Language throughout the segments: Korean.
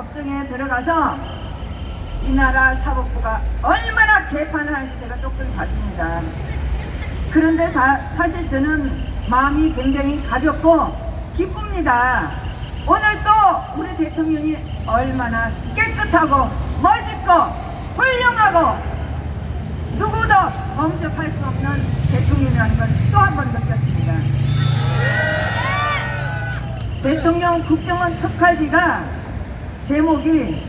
법정에 들어가서 이 나라 사법부가 얼마나 개판을 하는지 제가 조금 봤습니다. 그런데 사, 사실 저는 마음이 굉장히 가볍고 기쁩니다. 오늘 또 우리 대통령이 얼마나 깨끗하고 멋있고 훌륭하고 누구도 범접할 수 없는 대통령이라는 걸 또 한 번 느꼈습니다. 대통령 국정원 특활비가 제목이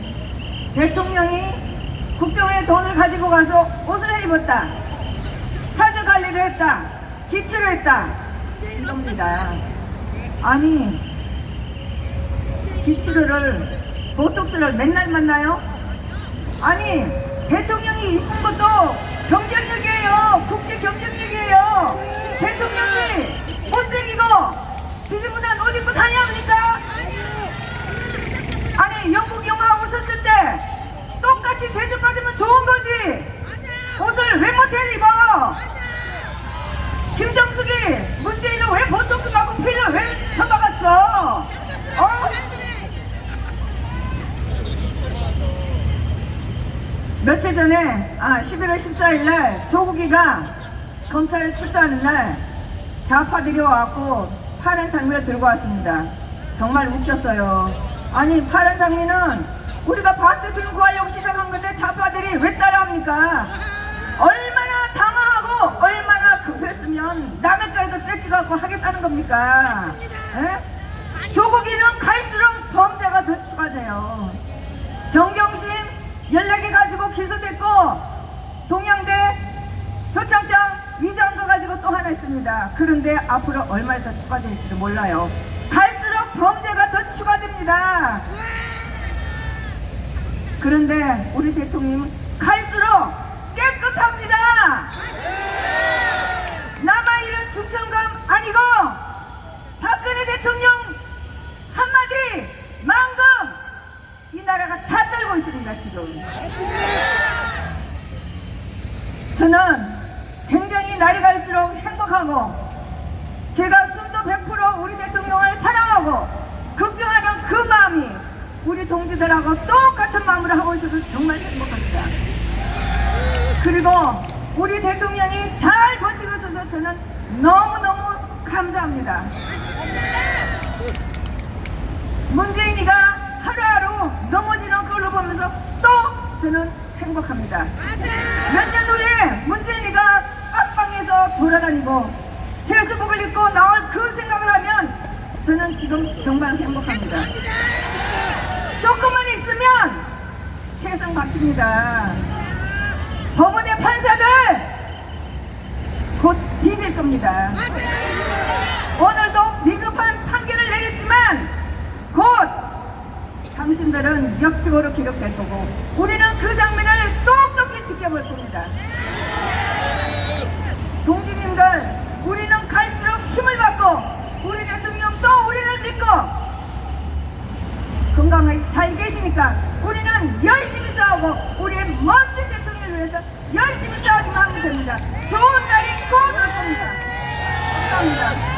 대통령이 국정원에 돈을 가지고 가서 옷을 입었다. 사저 관리를 했다. 기출을 했다. 이겁니다. 아니, 기출을, 보톡스를 맨날 만나요? 아니, 대통령이 이쁜 것도 경쟁력이에요. 국제 경쟁력이에요. 대통령이 못생기고 지지부단 옷 입고 다녀야 합니까? 아니 영국 영화 오셨을 때 똑 같이 대접받으면 좋은 거지 옷을 왜 못해 입어 김정숙이 문재인은 왜 보톡스 맞고 피를 왜 쳐박았어 어? 며칠 전에 아 11월 14일 날 조국이가 검찰에 출두하는 날 좌파들이 와갖고 파란 장미를 들고 왔습니다. 정말 웃겼어요. 아니 파란 장미는 우리가 박 대통령 구하려고 시작한 건데 좌파들이 왜 따라합니까? 얼마나 당황하고 얼마나 급했으면 남의 깔도 뺏겨갖고 하겠다는 겁니까? 에? 조국이는 갈수록 범죄가 더 추가돼요. 정경심 연락이 가지고 기소됐고 동양대 표창장 위장도 가지고 또 하나 있습니다. 그런데 앞으로 얼마나 더 추가될지도 몰라요. 갈수록 범죄가 더 추가됩니다. 그런데 우리 대통령은 갈수록 깨끗합니다. 남아 이런 중천감 아니고 박근혜 대통령 한마디 망금 이 나라가 다 떨고 있습니다 지금. 저는 굉장히 날이 갈수록 행복하고 제가 숨도 100% 우리 대통령을 사랑하고 걱정하는 그 마음이 동지들하고 똑같은 마음으로 하고 있어서 정말 행복합니다. 그리고 우리 대통령이 잘 버티고 있어서 저는 너무너무 감사합니다. 문재인이가 하루하루 넘어지는 걸로 보면서 또 저는 행복합니다. 몇 년 후에 문재인이가 앞방에서 돌아다니고 제수복을 입고 나올 그 생각을 하면 저는 지금 정말 행복합니다. 조금만 있으면 세상 바뀝니다. 법원의 판사들 곧 뒤질 겁니다. 오늘도 미흡한 판결을 내렸지만 곧 당신들은 역적으로 기록될 거고 우리는 그 장면을 똑똑히 지켜볼 겁니다. 동지님들 우리는 갈수록 힘을 받고 우리 대통령 또 우리를 믿고 건강하게 잘 계시니까 우리는 열심히 싸우고 우리의 멋진 대통령을 위해서 열심히 싸우기만 하면 됩니다. 좋은 날이 곧 올 겁니다. 감사합니다.